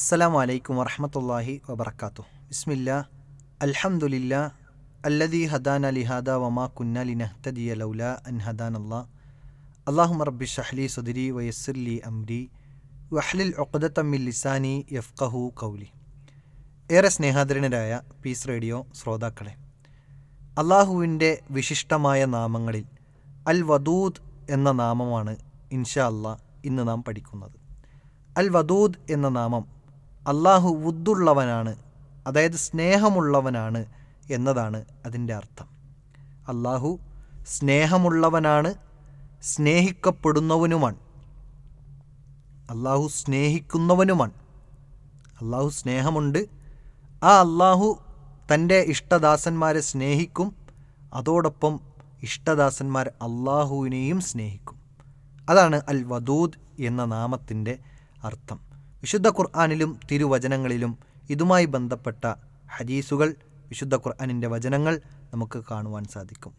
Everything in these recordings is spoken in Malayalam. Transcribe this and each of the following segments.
അസ്സലാമു അലൈക്കും വറഹമത്തല്ലാഹി വബർക്കാത്തു ബിസ്മില്ല അൽഹംദുലില്ല അല്ലദീ ഹദാന ലിഹാദ വമാ കുന്ന ലിനഹ്തദിയ ലൗല അൻ ഹദാൻ അല്ലാ അള്ളാഹു റബ്ബി ഷഹ്ലി സുദരി വയസ്സിർലി അംരി വഹ്ലിൽ ഒക്കദത്തമ്മിൽ ലിസാനി യഫ്കഹു കൗലി ഏറെ സ്നേഹാദരണരായ പീസ് റേഡിയോ ശ്രോതാക്കളെ അള്ളാഹുവിന്റെ വിശിഷ്ടമായ നാമങ്ങളിൽ അൽ വദൂദ് എന്ന നാമമാണ് ഇൻഷാ അല്ലാ ഇന്ന് നാം പഠിക്കുന്നത്. അൽ വദൂദ് എന്ന നാമം അള്ളാഹു വുദ്ദുള്ളവനാണ് അതായത് സ്നേഹമുള്ളവനാണ് എന്നതാണ് അതിന്റെ അർത്ഥം. അള്ളാഹു സ്നേഹമുള്ളവനാണ് സ്നേഹിക്കപ്പെടുന്നവനുമാണ്. അള്ളാഹു സ്നേഹിക്കുന്നവനുമാണ്. അള്ളാഹു സ്നേഹമുണ്ട്. ആ അള്ളാഹു തന്റെ ഇഷ്ടദാസന്മാരെ സ്നേഹിക്കും അതോടൊപ്പം ഇഷ്ടദാസന്മാർ അള്ളാഹുവിനെയും സ്നേഹിക്കും. അതാണ് അൽ വദൂദ് എന്ന നാമത്തിന്റെ അർത്ഥം. വിശുദ്ധ ഖുർആാനിലും തിരുവചനങ്ങളിലും ഇതുമായി ബന്ധപ്പെട്ട ഹദീസുകൾ വിശുദ്ധ ഖുർആാനിന്റെ വചനങ്ങൾ നമുക്ക് കാണുവാൻ സാധിക്കും.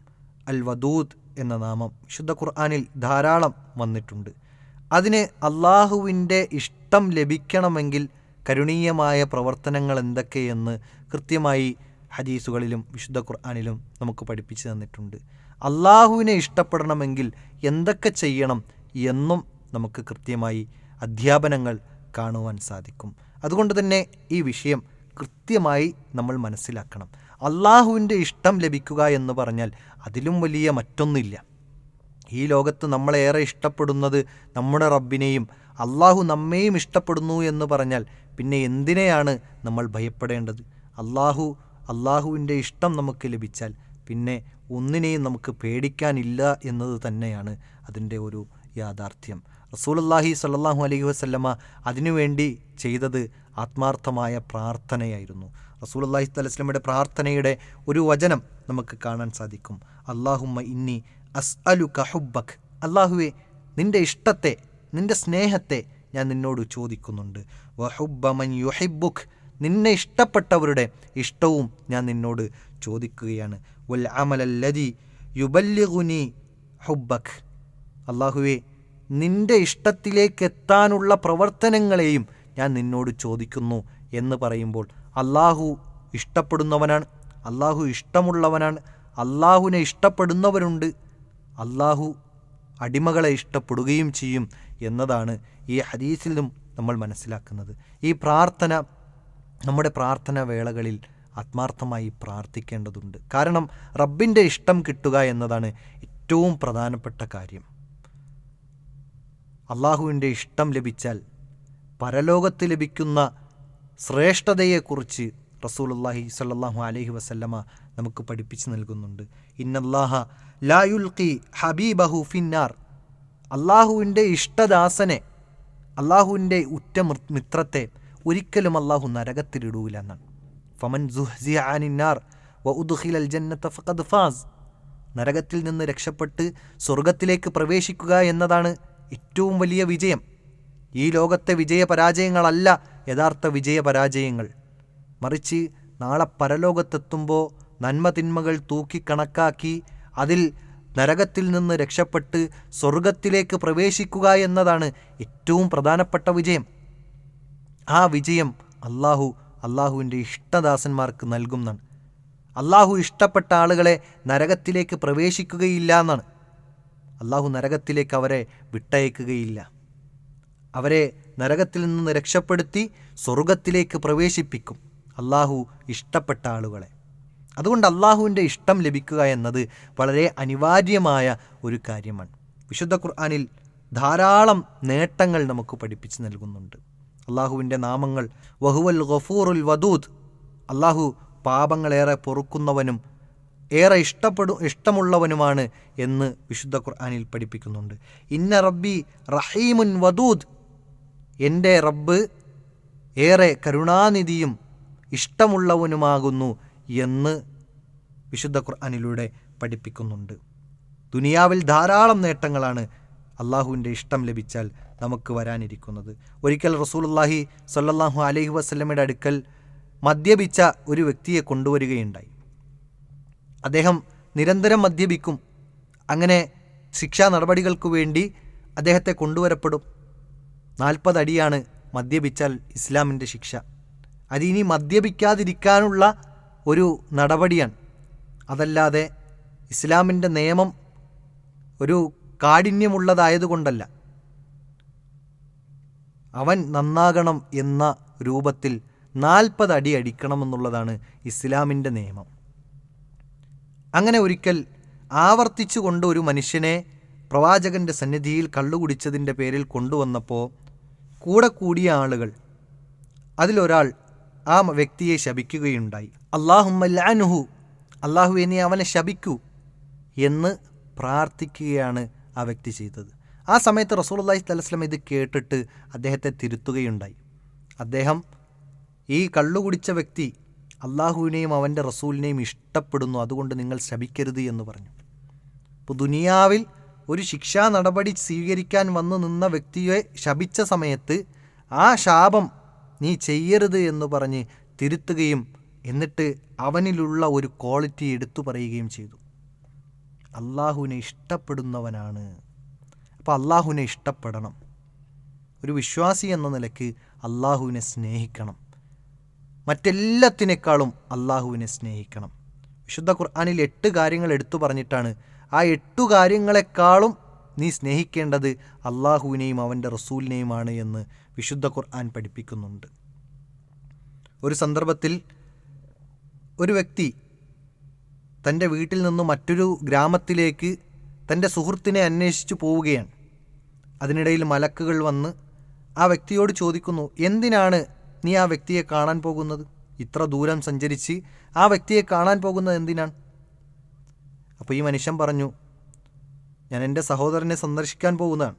അൽ വദൂദ് എന്ന നാമം വിശുദ്ധ ഖുർആാനിൽ ധാരാളം വന്നിട്ടുണ്ട്. അതിന് അള്ളാഹുവിന്റെ ഇഷ്ടം ലഭിക്കണമെങ്കിൽ കരുണീയമായ പ്രവർത്തനങ്ങൾ എന്തൊക്കെയെന്ന് കൃത്യമായി ഹദീസുകളിലും വിശുദ്ധ ഖുർആാനിലും നമുക്ക് പഠിപ്പിച്ചു തന്നിട്ടുണ്ട്. അള്ളാഹുവിനെ ഇഷ്ടപ്പെടണമെങ്കിൽ എന്തൊക്കെ ചെയ്യണം എന്നും നമുക്ക് കൃത്യമായി അധ്യാപനങ്ങൾ കാണുവാൻ സാധിക്കും. അതുകൊണ്ട് തന്നെ ഈ വിഷയം കൃത്യമായി നമ്മൾ മനസ്സിലാക്കണം. അള്ളാഹുവിന്റെ ഇഷ്ടം ലഭിക്കുക എന്ന് പറഞ്ഞാൽ അതിലും വലിയ മറ്റൊന്നില്ല ഈ ലോകത്ത് നമ്മളേറെ ഇഷ്ടപ്പെടുന്നത് നമ്മുടെ റബ്ബിനെയും അള്ളാഹു നമ്മെയും ഇഷ്ടപ്പെടുന്നു എന്ന് പറഞ്ഞാൽ പിന്നെ എന്തിനെയാണ് നമ്മൾ ഭയപ്പെടേണ്ടത്? അള്ളാഹു അള്ളാഹുവിന്റെ ഇഷ്ടം നമുക്ക് ലഭിച്ചാൽ പിന്നെ ഒന്നിനെയും നമുക്ക് പേടിക്കാനില്ല എന്നത് തന്നെയാണ് അതിന്റെ ഒരു യാഥാർത്ഥ്യം. റസൂലുള്ളാഹി സല്ലാഹു അലൈഹി വസല്ലമ അതിനുവേണ്ടി ചെയ്തത് ആത്മാർത്ഥമായ പ്രാർത്ഥനയായിരുന്നു. റസൂലുള്ളാഹി സ്വലസ്ലമയുടെ പ്രാർത്ഥനയുടെ ഒരു വചനം നമുക്ക് കാണാൻ സാധിക്കും. അള്ളാഹുമ്മ ഇന്നി അസ് അലു കഹുബക് അള്ളാഹുവെ നിന്റെ ഇഷ്ടത്തെ നിന്റെ സ്നേഹത്തെ ഞാൻ നിന്നോട് ചോദിക്കുന്നുണ്ട്. വഹുബമൻ യുഹിബുഖ് നിന്നെ ഇഷ്ടപ്പെട്ടവരുടെ ഇഷ്ടവും ഞാൻ നിന്നോട് ചോദിക്കുകയാണ്. വൽ അമലല്ലതി യുബല്യഗുനി ഹുബക് അള്ളാഹുവെ നിന്റെ ഇഷ്ടത്തിലേക്ക് എത്താനുള്ള പ്രവർത്തനങ്ങളെയും ഞാൻ നിന്നോട് ചോദിക്കുന്നു എന്ന് പറയുമ്പോൾ അള്ളാഹു ഇഷ്ടപ്പെടുന്നവനാണ് അള്ളാഹു ഇഷ്ടമുള്ളവനാണ് അള്ളാഹുവിനെ ഇഷ്ടപ്പെടുന്നവരുണ്ട് അള്ളാഹു അടിമകളെ ഇഷ്ടപ്പെടുകയും ചെയ്യും എന്നതാണ് ഈ ഹദീസിൽ നമ്മൾ മനസ്സിലാക്കുന്നത്. ഈ പ്രാർത്ഥന നമ്മുടെ പ്രാർത്ഥന വേളകളിൽ ആത്മാർത്ഥമായി പ്രാർത്ഥിക്കേണ്ടതുണ്ട്. കാരണം റബ്ബിന്റെ ഇഷ്ടം കിട്ടുക എന്നതാണ് ഏറ്റവും പ്രധാനപ്പെട്ട കാര്യം. അള്ളാഹുവിന്റെ ഇഷ്ടം ലഭിച്ചാൽ പരലോകത്ത് ലഭിക്കുന്ന ശ്രേഷ്ഠതയെക്കുറിച്ച് റസൂലുള്ളാഹി സല്ലാഹു അലഹി വസല്ലമ നമുക്ക് പഠിപ്പിച്ചു നൽകുന്നുണ്ട്. ഇന്നല്ലാഹ ലായുൽഖി ഹബീബഹു ഫിന്നാർ. അള്ളാഹുവിന്റെ ഇഷ്ടദാസനെ അള്ളാഹുവിന്റെ ഉറ്റ മിത്രത്തെ ഒരിക്കലും അള്ളാഹു നരകത്തിലിടൂല എന്നാണ്. ഫമൻ ആനിന്നാർ വ ഉദ്ഖിലൽ ജന്നത്ത ഫഖദ് ഫാസ്. നരകത്തിൽ നിന്ന് രക്ഷപ്പെട്ട് സ്വർഗത്തിലേക്ക് പ്രവേശിക്കുക എന്നതാണ് ഏറ്റവും വലിയ വിജയം. ഈ ലോകത്തെ വിജയപരാജയങ്ങളല്ല യഥാർത്ഥ വിജയപരാജയങ്ങൾ മറിച്ച് നാളെ പരലോകത്തെത്തുമ്പോൾ നന്മ തിന്മകൾ തൂക്കി കണക്കാക്കി അതിൽ നരകത്തിൽ നിന്ന് രക്ഷപ്പെട്ട് സ്വർഗത്തിലേക്ക് പ്രവേശിക്കുക എന്നതാണ് ഏറ്റവും പ്രധാനപ്പെട്ട വിജയം. ആ വിജയം അള്ളാഹു അള്ളാഹുവിന്റെ ഇഷ്ടദാസന്മാർക്ക് നൽകുന്നതാണ് അള്ളാഹു ഇഷ്ടപ്പെട്ട ആളുകളെ നരകത്തിലേക്ക് പ്രവേശിക്കുകയില്ല എന്നാണ്. അള്ളാഹു നരകത്തിലേക്ക് അവരെ വിട്ടയക്കുകയില്ല. അവരെ നരകത്തിൽ നിന്ന് രക്ഷപ്പെടുത്തി സ്വർഗത്തിലേക്ക് പ്രവേശിപ്പിക്കും. അള്ളാഹു ഇഷ്ടപ്പെട്ട ആളുകളെ. അതുകൊണ്ട് അള്ളാഹുവിന്റെ ഇഷ്ടം ലഭിക്കുക എന്നത് വളരെ അനിവാര്യമായ ഒരു കാര്യമാണ്. വിശുദ്ധ ഖുർആാനിൽ ധാരാളം നേട്ടങ്ങൾ നമുക്ക് പഠിപ്പിച്ച് നൽകുന്നുണ്ട്. അള്ളാഹുവിന്റെ നാമങ്ങൾ വഹുവൽ ഗഫൂറുൽ വദൂദ്. അള്ളാഹു പാപങ്ങളേറെ പൊറുക്കുന്നവനും ഏറെ ഇഷ്ടപ്പെടു ഇഷ്ടമുള്ളവനുമാണ് എന്ന് വിശുദ്ധ ഖുർആാനിൽ പഠിപ്പിക്കുന്നുണ്ട്. ഇന്ന റബ്ബി റഹീമുൻ വദൂദ്. എന്റെ റബ്ബ് ഏറെ കരുണാനിധിയും ഇഷ്ടമുള്ളവനുമാകുന്നു എന്ന് വിശുദ്ധ ഖുർആാനിലൂടെ പഠിപ്പിക്കുന്നുണ്ട്. ദുനിയാവിൽ ധാരാളം നേട്ടങ്ങളാണ് അള്ളാഹുവിന്റെ ഇഷ്ടം ലഭിച്ചാൽ നമുക്ക് വരാനിരിക്കുന്നത്. ഒരിക്കൽ റസൂലുള്ളാഹി സല്ലാഹു അലഹി വസല്ലമയുടെ അടുക്കൽ മദ്യപിച്ച ഒരു വ്യക്തിയെ കൊണ്ടുവരികയുണ്ടായി. അദ്ദേഹം നിരന്തരം മദ്യപിക്കും. അങ്ങനെ ശിക്ഷാ നടപടികൾക്ക് വേണ്ടി അദ്ദേഹത്തെ കൊണ്ടുവരപ്പെടും. നാൽപ്പതടിയാണ് മദ്യപിച്ചാൽ ഇസ്ലാമിന്റെ ശിക്ഷ. അതിനി മദ്യപിക്കാതിരിക്കാനുള്ള ഒരു നടപടിയാണ്. അതല്ലാതെ ഇസ്ലാമിന്റെ നിയമം ഒരു കാഠിന്യമുള്ളതായതുകൊണ്ടല്ല. അവൻ നന്നാകണം എന്ന രൂപത്തിൽ നാൽപ്പത് അടി അടിക്കണമെന്നുള്ളതാണ് ഇസ്ലാമിന്റെ നിയമം. അങ്ങനെ ഒരിക്കൽ ആവർത്തിച്ചുകൊണ്ട് ഒരു മനുഷ്യനെ പ്രവാചകന്റെ സന്നിധിയിൽ കള്ളുകുടിച്ചതിന്റെ പേരിൽ കൊണ്ടുവന്നപ്പോൾ കൂടെ കൂടിയ ആളുകൾ അതിലൊരാൾ ആ വ്യക്തിയെ ശപിക്കുകയുണ്ടായി. അള്ളാഹുമല്ലാനുഹു അള്ളാഹു എന്നെ അവനെ ശപിക്കൂ എന്ന് പ്രാർത്ഥിക്കുകയാണ് ആ വ്യക്തി ചെയ്തത്. ആ സമയത്ത് റസൂലുള്ളാഹി തലസ്ലം ഇത് കേട്ടിട്ട് അദ്ദേഹത്തെ തിരുത്തുകയുണ്ടായി. അദ്ദേഹം ഈ കള്ളുകുടിച്ച വ്യക്തി അള്ളാഹുവിനെയും അവന്റെ റസൂലിനെയും ഇഷ്ടപ്പെടുന്നു. അതുകൊണ്ട് നിങ്ങൾ ശപിക്കരുത് എന്ന് പറഞ്ഞു. അപ്പോൾ ദുനിയാവിൽ ഒരു ശിക്ഷാ നടപടി സ്വീകരിക്കാൻ വന്നു നിന്ന വ്യക്തിയെ ശപിച്ച സമയത്ത് ആ ശാപം നീ ചെയ്യരുത് എന്ന് പറഞ്ഞ് തിരുത്തുകയും എന്നിട്ട് അവനിലുള്ള ഒരു ക്വാളിറ്റി എടുത്തു പറയുകയും ചെയ്തു. അള്ളാഹുവിനെ ഇഷ്ടപ്പെടുന്നവനാണ്. അപ്പോൾ അള്ളാഹുവിനെ ഇഷ്ടപ്പെടണം. ഒരു വിശ്വാസി എന്ന നിലയ്ക്ക് അള്ളാഹുവിനെ സ്നേഹിക്കണം. മറ്റെല്ലാത്തിനേക്കാളും അള്ളാഹുവിനെ സ്നേഹിക്കണം. വിശുദ്ധ ഖുർആാനിൽ എട്ട് കാര്യങ്ങൾ എടുത്തു പറഞ്ഞിട്ടാണ് ആ എട്ടു കാര്യങ്ങളെക്കാളും നീ സ്നേഹിക്കേണ്ടത് അള്ളാഹുവിനെയും അവന്റെ റസൂലിനെയുമാണ് എന്ന് വിശുദ്ധ ഖുർആൻ പഠിപ്പിക്കുന്നുണ്ട്. ഒരു സന്ദർഭത്തിൽ ഒരു വ്യക്തി തന്റെ വീട്ടിൽ നിന്നും മറ്റൊരു ഗ്രാമത്തിലേക്ക് തന്റെ സുഹൃത്തിനെ അന്വേഷിച്ചു പോവുകയാണ്. അതിനിടയിൽ മലക്കുകൾ വന്ന് ആ വ്യക്തിയോട് ചോദിക്കുന്നു എന്തിനാണ് നീ ആ വ്യക്തിയെ കാണാൻ പോകുന്നത്? ഇത്ര ദൂരം സഞ്ചരിച്ച് ആ വ്യക്തിയെ കാണാൻ പോകുന്നത് എന്തിനാണ്? അപ്പോൾ ഈ മനുഷ്യൻ പറഞ്ഞു ഞാൻ എന്റെ സഹോദരനെ സന്ദർശിക്കാൻ പോകുന്നതാണ്.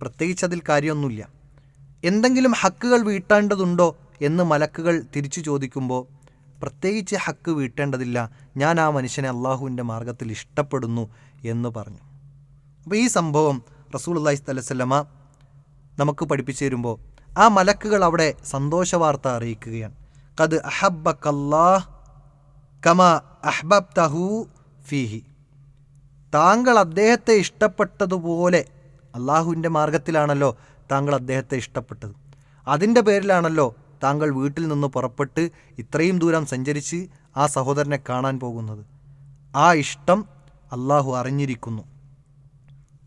പ്രത്യേകിച്ച് അതിൽ കാര്യമൊന്നുമില്ല. എന്തെങ്കിലും ഹക്കുകൾ വീട്ടേണ്ടതുണ്ടോ? എന്ന് മലക്കുകൾ തിരിച്ചു ചോദിക്കുമ്പോൾ പ്രത്യേകിച്ച് ഹക്ക് വീട്ടേണ്ടതില്ല. ഞാൻ ആ മനുഷ്യനെ അള്ളാഹുവിന്റെ മാർഗത്തിൽ ഇഷ്ടപ്പെടുന്നു എന്ന് പറഞ്ഞു. അപ്പോൾ ഈ സംഭവം റസൂൽ അള്ളാഹി സ്വലമ നമുക്ക് പഠിപ്പിച്ചു തരുമ്പോൾ ആ മലക്കുകൾ അവിടെ സന്തോഷവാർത്ത അറിയിക്കുകയാണ്. കത് അഹബക്കല്ലാഹ് കമ അഹ്ബബ് തഹു ഫീഹി. താങ്കൾ അദ്ദേഹത്തെ ഇഷ്ടപ്പെട്ടതുപോലെ അള്ളാഹുവിന്റെ മാർഗത്തിലാണല്ലോ താങ്കൾ അദ്ദേഹത്തെ ഇഷ്ടപ്പെട്ടത്. അതിന്റെ പേരിലാണല്ലോ താങ്കൾ വീട്ടിൽ നിന്ന് പുറപ്പെട്ട് ഇത്രയും ദൂരം സഞ്ചരിച്ച് ആ സഹോദരനെ കാണാൻ പോകുന്നത്. ആ ഇഷ്ടം അള്ളാഹു അറിഞ്ഞിരിക്കുന്നു.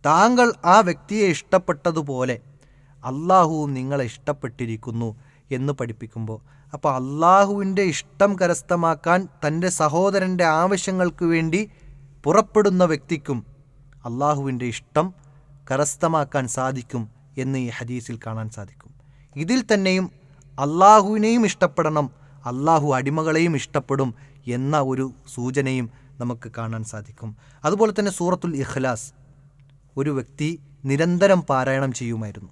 താങ്കൾ ആ വ്യക്തിയെ ഇഷ്ടപ്പെട്ടതുപോലെ അള്ളാഹുവും നിങ്ങളെ ഇഷ്ടപ്പെട്ടിരിക്കുന്നു എന്ന് പഠിപ്പിക്കുമ്പോൾ. അപ്പോൾ അള്ളാഹുവിന്റെ ഇഷ്ടം കരസ്ഥമാക്കാൻ തന്റെ സഹോദരന്റെ ആവശ്യങ്ങൾക്ക് വേണ്ടി പുറപ്പെടുന്ന വ്യക്തിക്കും അള്ളാഹുവിന്റെ ഇഷ്ടം കരസ്ഥമാക്കാൻ സാധിക്കും എന്ന് ഈ ഹദീസിൽ കാണാൻ സാധിക്കും. ഇതിൽ തന്നെയും അള്ളാഹുവിനെയും ഇഷ്ടപ്പെടണം അള്ളാഹു അടിമകളെയും ഇഷ്ടപ്പെടും എന്ന ഒരു സൂചനയും നമുക്ക് കാണാൻ സാധിക്കും. അതുപോലെ തന്നെ സൂറത്തുൽ ഇഖ്ലാസ് ഒരു വ്യക്തി നിരന്തരം പാരായണം ചെയ്യുമായിരുന്നു.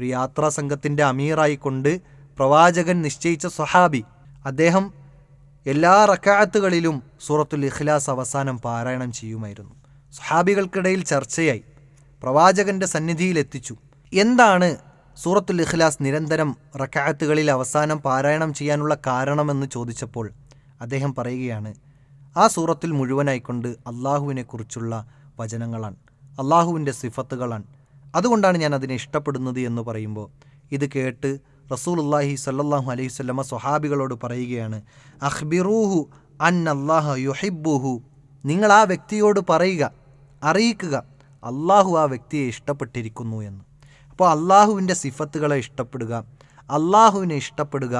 ഒരു യാത്രാ സംഘത്തിന്റെ അമീറായിക്കൊണ്ട് പ്രവാചകൻ നിശ്ചയിച്ച സ്വഹാബി. അദ്ദേഹം എല്ലാ റക്കാത്തുകളിലും സൂറത്തുൽ ഇഖ്ലാസ് അവസാനം പാരായണം ചെയ്യുമായിരുന്നു. സ്വഹാബികൾക്കിടയിൽ ചർച്ചയായി. പ്രവാചകന്റെ സന്നിധിയിൽ എത്തിച്ചു. എന്താണ് സൂറത്തുൽ ഇഖ്ലാസ് നിരന്തരം റക്കാത്തുകളിൽ അവസാനം പാരായണം ചെയ്യാനുള്ള കാരണമെന്ന് ചോദിച്ചപ്പോൾ അദ്ദേഹം പറയുകയാണ് ആ സൂറത്തിൽ മുഴുവനായിക്കൊണ്ട് അള്ളാഹുവിനെക്കുറിച്ചുള്ള വചനങ്ങളാണ്. അള്ളാഹുവിന്റെ സിഫത്തുകളാണ്. അതുകൊണ്ടാണ് ഞാൻ അതിനെ ഇഷ്ടപ്പെടുന്നത് എന്ന് പറയുമ്പോൾ ഇത് കേട്ട് റസൂലുല്ലാഹി സല്ലാഹു അലൈഹി സ്വല്ലമ്മ സ്വഹാബികളോട് പറയുകയാണ് അഹ്ബിറൂഹു അൻ അള്ളാഹ യുഹിബുഹു നിങ്ങൾ ആ വ്യക്തിയോട് പറയുക അറിയിക്കുക അള്ളാഹു ആ വ്യക്തിയെ ഇഷ്ടപ്പെട്ടിരിക്കുന്നു എന്ന്. അപ്പോൾ അള്ളാഹുവിന്റെ സിഫത്തുകളെ ഇഷ്ടപ്പെടുക അള്ളാഹുവിനെ ഇഷ്ടപ്പെടുക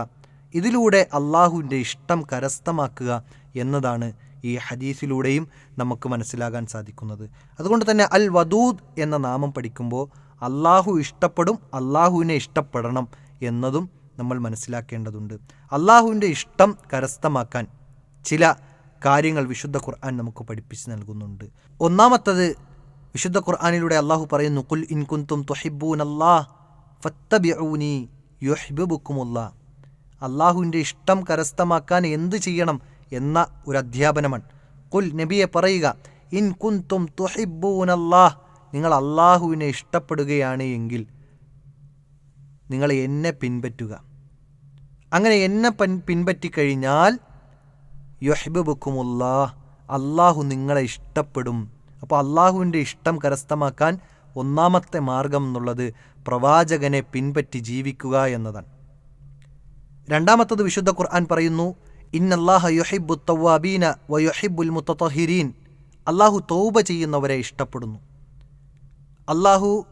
ഇതിലൂടെ അള്ളാഹുവിന്റെ ഇഷ്ടം കരസ്ഥമാക്കുക എന്നതാണ് ഈ ഹദീസിലൂടെയും നമുക്ക് മനസ്സിലാകാൻ സാധിക്കുന്നത്. അതുകൊണ്ട് തന്നെ അൽ വദൂദ് എന്ന നാമം പഠിക്കുമ്പോൾ അള്ളാഹു ഇഷ്ടപ്പെടും അള്ളാഹുവിനെ ഇഷ്ടപ്പെടണം എന്നതും നമ്മൾ മനസ്സിലാക്കേണ്ടതുണ്ട്. അള്ളാഹുവിന്റെ ഇഷ്ടം കരസ്ഥമാക്കാൻ ചില കാര്യങ്ങൾ വിശുദ്ധ ഖുർആൻ നമുക്ക് പഠിപ്പിച്ച് നൽകുന്നുണ്ട്. ഒന്നാമത്തത് വിശുദ്ധ ഖുർആാനിലൂടെ അള്ളാഹു പറയുന്നു കുൽ ഇൻകുന്തും തൊഹിബൂൻ അള്ളാഹ് ഫത്തബിഊനി യുഹിബുക്കുമുല്ലാ അള്ളാഹുവിന്റെ ഇഷ്ടം കരസ്ഥമാക്കാൻ എന്ത് ചെയ്യണം? എന്ന ഒരു അധ്യാപനമാണ്. കുൽ നബിയെ പറയുക ഇൻ കുന്തും തുഹിബൂൻ അല്ലാഹ് നിങ്ങൾ അള്ളാഹുവിനെ ഇഷ്ടപ്പെടുകയാണ് എങ്കിൽ നിങ്ങൾ എന്നെ പിൻപറ്റുക. അങ്ങനെ എന്നെ പൻ പിൻപറ്റിക്കഴിഞ്ഞാൽ യൊഹിബുക്കുമുല്ലാ അള്ളാഹു നിങ്ങളെ ഇഷ്ടപ്പെടും. അപ്പോൾ അള്ളാഹുവിന്റെ ഇഷ്ടം കരസ്ഥമാക്കാൻ ഒന്നാമത്തെ മാർഗം എന്നുള്ളത് പ്രവാചകനെ പിൻപറ്റി ജീവിക്കുക എന്നതാണ്. രണ്ടാമത്തത് വിശുദ്ധ ഖുർആൻ പറയുന്നു ഇന്നല്ലാഹ യുഹിബു തവാബീന വയുഹിബുൽ മുത്തഹിരീൻ. അള്ളാഹു തൗബ ചെയ്യുന്നവരെ ഇഷ്ടപ്പെടുന്നു. അള്ളാഹു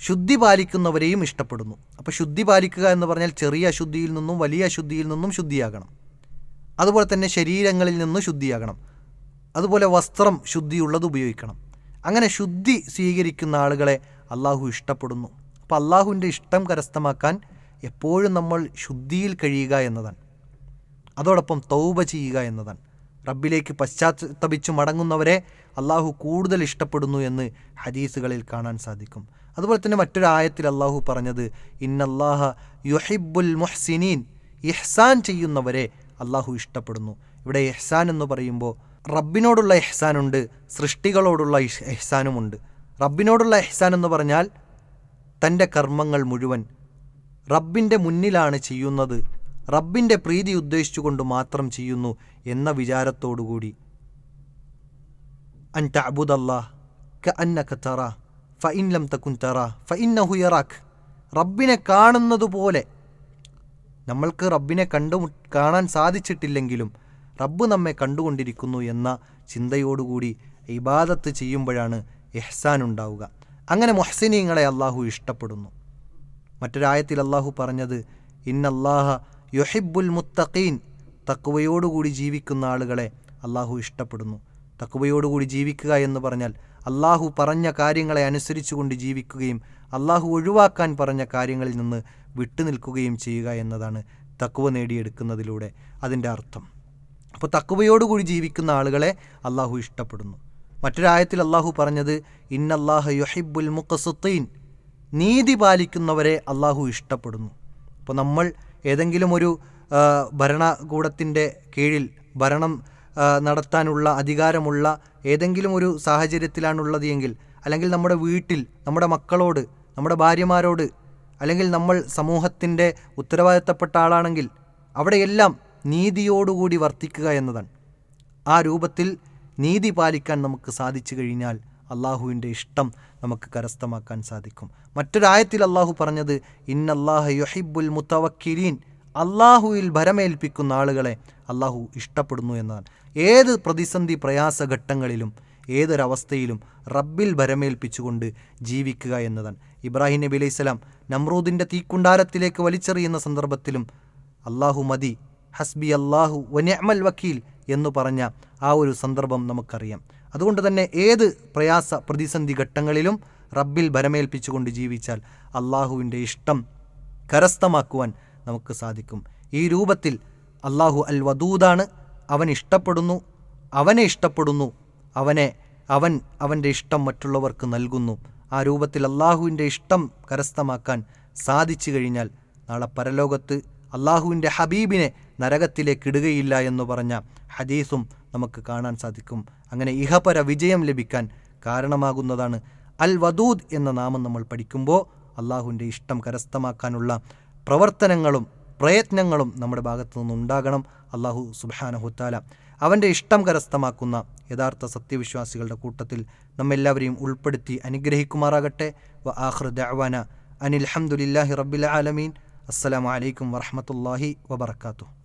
ശുദ്ധി പാലിക്കുന്നവരെയും ഇഷ്ടപ്പെടുന്നു. അപ്പോൾ ശുദ്ധി പാലിക്കുക എന്ന് പറഞ്ഞാൽ ചെറിയ അശുദ്ധിയിൽ നിന്നും വലിയ അശുദ്ധിയിൽ നിന്നും ശുദ്ധിയാകണം. അതുപോലെ തന്നെ ശരീരങ്ങളിൽ നിന്നും ശുദ്ധിയാകണം. അതുപോലെ വസ്ത്രം ശുദ്ധിയുള്ളത് ഉപയോഗിക്കണം. അങ്ങനെ ശുദ്ധി സ്വീകരിക്കുന്ന ആളുകളെ അള്ളാഹു ഇഷ്ടപ്പെടുന്നു. അപ്പോൾ അള്ളാഹുവിന്റെ ഇഷ്ടം കരസ്ഥമാക്കാൻ എപ്പോഴും നമ്മൾ ശുദ്ധിയിൽ കഴിയുക എന്നതാണ്. അതോടൊപ്പം തൗബ ചെയ്യുക എന്നതാണ്. റബ്ബിലേക്ക് പശ്ചാത്തപിച്ചു മടങ്ങുന്നവരെ അള്ളാഹു കൂടുതൽ ഇഷ്ടപ്പെടുന്നു എന്ന് ഹദീസുകളിൽ കാണാൻ സാധിക്കും. അതുപോലെ തന്നെ മറ്റൊരു ആയത്തിൽ അള്ളാഹു പറഞ്ഞത് ഇന്നല്ലാഹ യുഹിബുൽ മുഹ്സിനീൻ. ഇഹ്സാൻ ചെയ്യുന്നവരെ അള്ളാഹു ഇഷ്ടപ്പെടുന്നു. ഇവിടെ ഇഹ്സാൻ എന്ന് പറയുമ്പോൾ റബ്ബിനോടുള്ള ഇഹ്സാനുണ്ട് സൃഷ്ടികളോടുള്ള ഇഹ്സാനുമുണ്ട് റബ്ബിനോടുള്ള ഇഹ്സാൻ എന്ന് പറഞ്ഞാൽ തന്റെ കർമ്മങ്ങൾ മുഴുവൻ റബ്ബിന്റെ മുന്നിലാണ് ചെയ്യുന്നത് റബ്ബിന്റെ പ്രീതി ഉദ്ദേശിച്ചുകൊണ്ട് മാത്രം ചെയ്യുന്നു എന്ന വിചാരത്തോടുകൂടി. അൻ തഅബുദല്ലാഹ് ക അന്നക തറ ഫ ഇൻ ലം തകുൻ തറ ഫ ഇന്നഹു യറാഖ് റബ്ബിനെ കാണുന്നതുപോലെ നമ്മൾക്ക് റബ്ബിനെ കണ്ടു കാണാൻ സാധിച്ചിട്ടില്ലെങ്കിലും റബ്ബ് നമ്മെ കണ്ടുകൊണ്ടിരിക്കുന്നു എന്ന ചിന്തയോടുകൂടി ഇബാദത്ത് ചെയ്യുമ്പോഴാണ് എഹ്സാൻ ഉണ്ടാവുക. അങ്ങനെ മൊഹ്സിനീങ്ങളെ അള്ളാഹു ഇഷ്ടപ്പെടുന്നു. മറ്റൊരായത്തിൽ അള്ളാഹു പറഞ്ഞത് ഇന്നല്ലാഹ യുഹിബുൽ മുത്തഖീൻ തക്കുവയോടുകൂടി ജീവിക്കുന്ന ആളുകളെ അള്ളാഹു ഇഷ്ടപ്പെടുന്നു. തക്കുവയോടുകൂടി ജീവിക്കുക എന്ന് പറഞ്ഞാൽ അള്ളാഹു പറഞ്ഞ കാര്യങ്ങളെ അനുസരിച്ചുകൊണ്ട് ജീവിക്കുകയും അള്ളാഹു ഒഴിവാക്കാൻ പറഞ്ഞ കാര്യങ്ങളിൽ നിന്ന് വിട്ടുനിൽക്കുകയും ചെയ്യുക എന്നതാണ് തക്കുവ നേടിയെടുക്കുന്നതിലൂടെ അതിന്റെ അർത്ഥം. അപ്പോൾ തക്കുവയോടുകൂടി ജീവിക്കുന്ന ആളുകളെ അള്ളാഹു ഇഷ്ടപ്പെടുന്നു. മറ്റൊരായത്തിൽ അള്ളാഹു പറഞ്ഞത് ഇന്നല്ലാഹ യൊഹിബുൽ മുഖസുത്തീൻ. നീതി പാലിക്കുന്നവരെ അള്ളാഹു ഇഷ്ടപ്പെടുന്നു. അപ്പോൾ നമ്മൾ ഏതെങ്കിലും ഒരു ഭരണകൂടത്തിന്റെ കീഴിൽ ഭരണം നടത്താനുള്ള അധികാരമുള്ള ഏതെങ്കിലും ഒരു സാഹചര്യത്തിലാണുള്ളത് എങ്കിൽ അല്ലെങ്കിൽ നമ്മുടെ വീട്ടിൽ നമ്മുടെ മക്കളോട് നമ്മുടെ ഭാര്യമാരോട് അല്ലെങ്കിൽ നമ്മൾ സമൂഹത്തിന്റെ ഉത്തരവാദിത്തപ്പെട്ട ആളാണെങ്കിൽ അവിടെയെല്ലാം നീതിയോടുകൂടി വർത്തിക്കുക എന്നതാണ്. ആ രൂപത്തിൽ നീതി പാലിക്കാൻ നമുക്ക് സാധിച്ചു കഴിഞ്ഞാൽ അള്ളാഹുവിന്റെ ഇഷ്ടം നമുക്ക് കരസ്ഥമാക്കാൻ സാധിക്കും. മറ്റൊരായത്തിൽ അള്ളാഹു പറഞ്ഞത് ഇന്നല്ലാഹ യുഹിബുൽ മുത്തവക്കിരീൻ അള്ളാഹുവിൽ ഭരമേൽപ്പിക്കുന്ന ആളുകളെ അള്ളാഹു ഇഷ്ടപ്പെടുന്നു എന്നാണ്. ഏത് പ്രതിസന്ധി പ്രയാസഘട്ടങ്ങളിലും ഏതൊരവസ്ഥയിലും റബ്ബിൽ ഭരമേൽപ്പിച്ചുകൊണ്ട് ജീവിക്കുക എന്നതാണ്. ഇബ്രാഹിം നബി അലൈഹി സ്വലാം നമ്രൂദിന്റെ തീക്കുണ്ടാരത്തിലേക്ക് വലിച്ചെറിയുന്ന സന്ദർഭത്തിലും അള്ളാഹു മതി ഹസ്ബി അള്ളാഹു വനിഅമൽ വക്കീൽ എന്ന് പറഞ്ഞ ആ ഒരു സന്ദർഭം നമുക്കറിയാം. അതുകൊണ്ട് തന്നെ ഏത് പ്രയാസ പ്രതിസന്ധി ഘട്ടങ്ങളിലും റബ്ബിൽ ഭരമേൽപ്പിച്ചുകൊണ്ട് ജീവിച്ചാൽ അള്ളാഹുവിന്റെ ഇഷ്ടം കരസ്ഥമാക്കുവാൻ നമുക്ക് സാധിക്കും. ഈ രൂപത്തിൽ അള്ളാഹു അൽ വദൂദാണ് അവൻ ഇഷ്ടപ്പെടുന്നു. അവനെ ഇഷ്ടപ്പെടുന്നു. അവനെ അവൻ അവന്റെ ഇഷ്ടം മറ്റുള്ളവർക്ക് നൽകുന്നു. ആ രൂപത്തിൽ അള്ളാഹുവിന്റെ ഇഷ്ടം കരസ്ഥമാക്കാൻ സാധിച്ചു കഴിഞ്ഞാൽ നാളെ പരലോകത്ത് അള്ളാഹുവിന്റെ ഹബീബിനെ നരകത്തിലേക്ക് ഇടുകയില്ല എന്ന് പറഞ്ഞ ഹദീസും നമുക്ക് കാണാൻ സാധിക്കും. അങ്ങനെ ഇഹപര വിജയം ലഭിക്കാൻ കാരണമാകുന്നതാണ് അൽ വദൂദ് എന്ന നാമം നമ്മൾ പഠിക്കുമ്പോൾ അള്ളാഹുവിന്റെ ഇഷ്ടം കരസ്ഥമാക്കാനുള്ള പ്രവർത്തനങ്ങളും പ്രയത്നങ്ങളും നമ്മുടെ ഭാഗത്തു നിന്നുണ്ടാകണം. അള്ളാഹു സുബാനഹുത്താല അവന്റെ ഇഷ്ടം കരസ്ഥമാക്കുന്ന യഥാർത്ഥ സത്യവിശ്വാസികളുടെ കൂട്ടത്തിൽ നമ്മെല്ലാവരെയും ഉൾപ്പെടുത്തി അനുഗ്രഹിക്കുമാറാകട്ടെ. വ ആഹ്ർ അനിൽ ഹംദുലില്ലാഹി റബ്ബിൽ ആലമീൻ. അസ്സലാമു അലൈക്കും വറഹ്മത്തുള്ളാഹി വബറകാതുഹു.